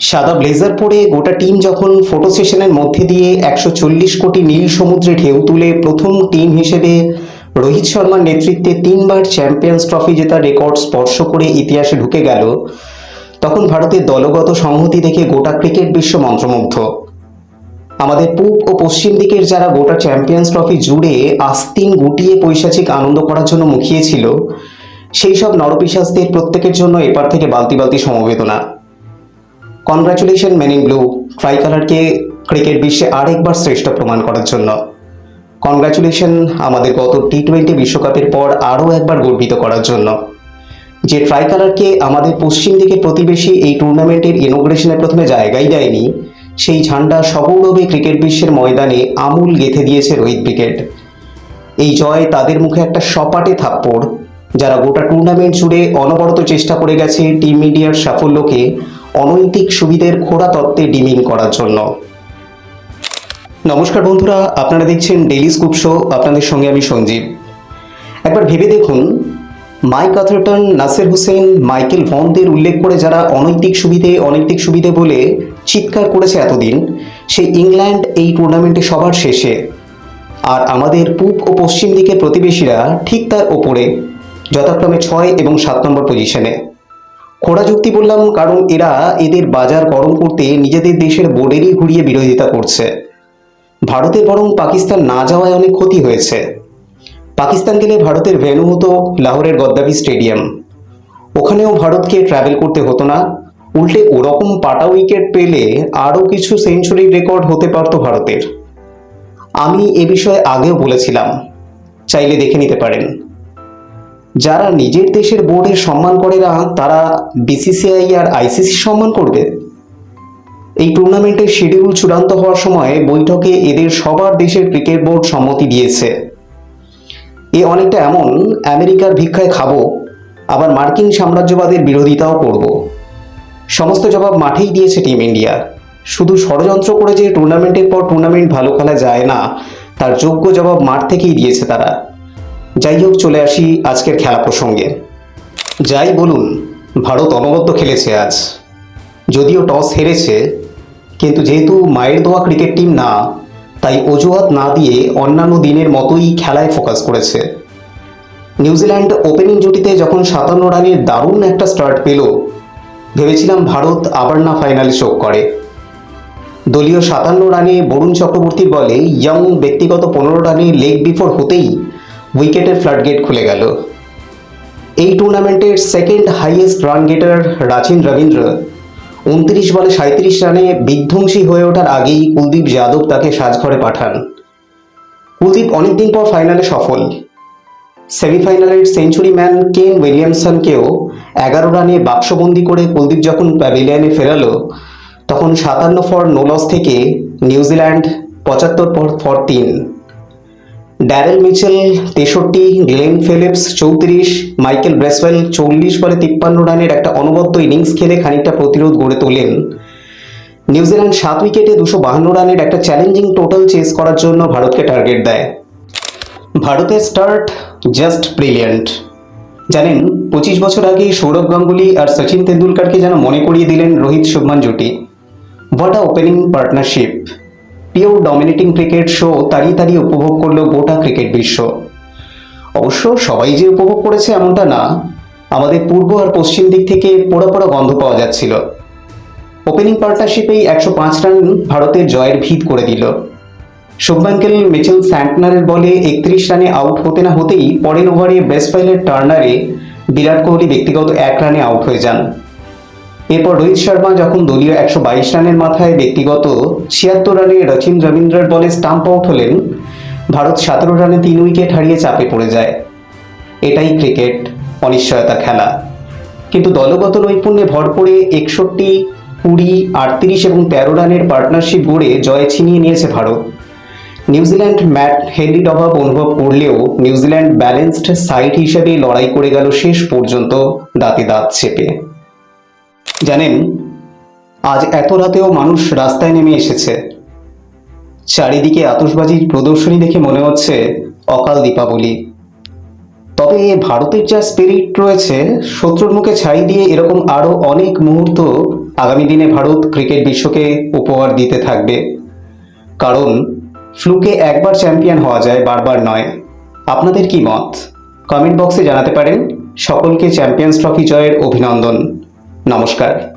সাদা ব্লেজার পরে গোটা টিম যখন ফটো সেশনের মধ্যে দিয়ে একশো চল্লিশ কোটি নীল সমুদ্রে ঢেউ তুলে প্রথম টিম হিসেবে রোহিত শর্মার নেতৃত্বে তিনবার চ্যাম্পিয়ন্স ট্রফি জেতার রেকর্ড স্পর্শ করে ইতিহাসে ঢুকে গেল, তখন ভারতের দলগত সংহতি দেখে গোটা ক্রিকেট বিশ্ব মন্ত্রমুগ্ধ। আমাদের পূব ও পশ্চিম দিকের যারা গোটা চ্যাম্পিয়ন্স ট্রফি জুড়ে আস্তিন গুটিয়ে পৈশাচিক আনন্দ করার জন্য মুখিয়েছিল, সেই সব নরপিশাচদের প্রত্যেকের জন্য এপার থেকে বালতি বালতি সমবেদনা। কনগ্রাচুলেশন মেন ইন ব্লু ট্রাইকালারকে ক্রিকেট বিশ্বে আরেকবার শ্রেষ্ঠ প্রমাণ করার জন্য। কনগ্রাচুলেশন আমাদের গত টি টোয়েন্টি বিশ্বকাপের পর আরও একবার গর্বিত করার জন্য। যে ট্রাইকালারকে আমাদের পশ্চিম দিকে প্রতিবেশী এই টুর্নামেন্টের ইনোগ্রেশনে প্রথমে জায়গাই দেয়নি, সেই ঝান্ডা সগৌরবে ক্রিকেট বিশ্বের ময়দানে আমূল গেঁথে দিয়েছে রোহিত ক্রিকেট এই জয় তাদের মুখে একটা সপাটে থাপ্পড়, যারা গোটা টুর্নামেন্ট জুড়ে অনবরত চেষ্টা করে গেছে টিম ইন্ডিয়ার সাফল্যকে। অনৈতিক সুবিধের খোড়া তত্ত্বে ডিমিং করার জন্য। নমস্কার বন্ধুরা, আপনারা দেখছেন ডেইলি স্কুপ শো আপনাদের সঙ্গে আমি সঞ্জীব। একবার ভেবে দেখুন, Mike Atherton, Nasser Hussain, Michael ভনদের উল্লেখ করে যারা অনৈতিক সুবিধে অনৈতিক সুবিধে বলে চিৎকার করেছে এতদিন সে ইংল্যান্ড এই টুর্নামেন্টে সবার শেষে। আর আমাদের পূব ও পশ্চিম দিকের প্রতিবেশীরা ঠিক তার ওপরে, যথাক্রমে ছয় এবং সাত নম্বর পজিশনে খোড়া যুক্তি বললাম কারণ এরা এদের বাজার গরম করতে নিজেদের দেশের বোর্ডেরই ঘুরিয়ে বিরোধিতা করছে। ভারতে বরং পাকিস্তান না যাওয়ায় অনেক ক্ষতি হয়েছে। পাকিস্তান গেলে ভারতের ভেন্যু হতো লাহোরের গদ্দাবি স্টেডিয়াম। ওখানেও ভারতকে ট্রাভেল করতে হতো না। উল্টে ওরকম পাটা উইকেট পেলে আরও কিছু সেঞ্চুরি রেকর্ড হতে পারতো ভারতের। আমি এ বিষয়ে আগেও বলেছিলাম। চাইলে দেখে নিতে পারেন। যারা নিজের দেশের বোর্ডের সম্মান করে না, তারা বিসিসিআই আর আইসিসি সম্মান করবে। এই টুর্নামেন্টের শিডিউল চূড়ান্ত হওয়ার সময় বৈঠকে এদের সবার দেশের ক্রিকেট বোর্ড সম্মতি দিয়েছে। এ অনেকটা এমন, আমেরিকার ভিক্ষায় খাব, আবার মার্কিন সাম্রাজ্যবাদের বিরোধিতাও করব। সমস্ত জবাব মাঠেই দিয়েছে টিম ইন্ডিয়া। শুধু ষড়যন্ত্র করে যে টুর্নামেন্টের পর টুর্নামেন্ট ভালো খেলা যায় না, তার যোগ্য জবাব মাঠ থেকেই দিয়েছে তারা। যাই হোক, চলে আসি আজকের খেলা প্রসঙ্গে। যাই বলুন, ভারত অনবদ্য খেলেছে আজ। যদিও টস হেরেছে, কিন্তু যেহেতু মায়ের দোয়া ক্রিকেট টিম না, তাই অজুহাত না দিয়ে অন্যান্য দিনের মতোই খেলায় ফোকাস করেছে। নিউজিল্যান্ড ওপেনিং জুটিতে যখন সাতান্ন রানের দারুণ একটা স্টার্ট পেল, ভেবেছিলাম ভারত আবার না ফাইনালে চোখ করে। দলীয় সাতান্ন রানে বরুণ চক্রবর্তীর বলে ইয়ং ব্যক্তিগত পনেরো রানে লেগ বিফোর হতেই উইকেটের ফ্লাডগেট খুলে গেল। এই টুর্নামেন্টের second highest run getter Rachin Ravindra উনত্রিশ বলে সাঁত্রিশ রানে বিধ্বংসী হয়ে ওঠার আগেই কুলদীপ যাদব তাকে সাজঘরে পাঠান। কুলদীপ অনেকদিন পর ফাইনালে সফল। সেমিফাইনালের সেঞ্চুরি ম্যান কেন উইলিয়ামসনকেও এগারো রানে বাক্সবন্দি করে কুলদীপ যখন প্যাভিলিয়নে ফেরালো, তখন সাতান্ন ফর নোলস থেকে নিউজিল্যান্ড পঁচাত্তর ফর তিন। ড্যারেল মিচেল তেষট্টি, গ্লেন ফিলিপস চৌত্রিশ, মাইকেল ব্রেসওয়েল চল্লিশ বলে তিপ্পান্ন রানের একটা অনবদ্য ইনিংস খেলে খানিকটা প্রতিরোধ গড়ে তোলেন। নিউজিল্যান্ড সাত উইকেটে দুশো বাহান্ন রানের একটা চ্যালেঞ্জিং টোটাল চেস করার জন্য ভারতকে টার্গেট দেয়। ভারতের স্টার্ট জাস্ট ব্রিলিয়ান্ট। জানেন, পঁচিশ বছর আগে সৌরভ গাঙ্গুলি আর সচিন তেন্ডুলকারকে যেন মনে করিয়ে দিলেন রোহিত শুভমান জুটি। What a opening partnership pure dominating cricket show তাড়িয়ে তাড়িয়ে উপভোগ করল গোটা ক্রিকেট বিশ্ব। অবশ্য সবাই যে উপভোগ করেছে এমনটা না, আমাদের পূর্ব আর পশ্চিম দিক থেকে পোড়া পোড়া গন্ধ পাওয়া যাচ্ছিল। ওপেনিং পার্টনারশিপেই একশো পাঁচ রান ভারতের জয়ের ভিত করে দিল। শুভঙ্কেল মিচেল স্যান্টনারের বলে একত্রিশ রানে আউট হতে না হতেই পরের ওভারে বেসফাইলের টার্নারে বিরাট কোহলি ব্যক্তিগত এক রানে আউট হয়ে যান। এরপর রোহিত শর্মা যখন দলীয় একশো বাইশ রানের মাথায় ব্যক্তিগত ছিয়াত্তর রানে রচিন রবীন্দ্রর বলে স্টাম্প আউট হলেন, ভারত সতেরো রানে তিন উইকেট হারিয়ে চাপে পড়ে যায়। এটাই ক্রিকেট, অনিশ্চয়তা খেলা। কিন্তু দলগত নৈপুণ্যে ভর করে একষট্টি, কুড়ি, আটত্রিশ এবং তেরো রানের পার্টনারশিপ গড়ে জয় ছিনিয়ে নিয়েছে ভারত। নিউজিল্যান্ড ম্যাট হেনরির অভাব অনুভব করলেও নিউজিল্যান্ড ব্যালেন্সড সাইড হিসেবে লড়াই করে গেল শেষ পর্যন্ত, দাঁতে দাঁত চেপে। জানেন, আজ এত রাতেও মানুষ রাস্তায় নেমে এসেছে। চারিদিকে আতশবাজির প্রদর্শনী দেখে মনে হচ্ছে অকাল দীপাবলি। তবে ভারতের যা স্পিরিট রয়েছে, শত্রুর মুখে ছাই দিয়ে এরকম আরও অনেক মুহূর্ত আগামী দিনে ভারত ক্রিকেট বিশ্বকে উপহার দিতে থাকবে। কারণ ফ্লুকে একবার চ্যাম্পিয়ন হওয়া যায়, বারবার নয়। আপনাদের কি মত? কমেন্ট বক্সে জানাতে পারেন। সকলকে চ্যাম্পিয়ন্স ট্রফি জয়ের অভিনন্দন। নমস্কার।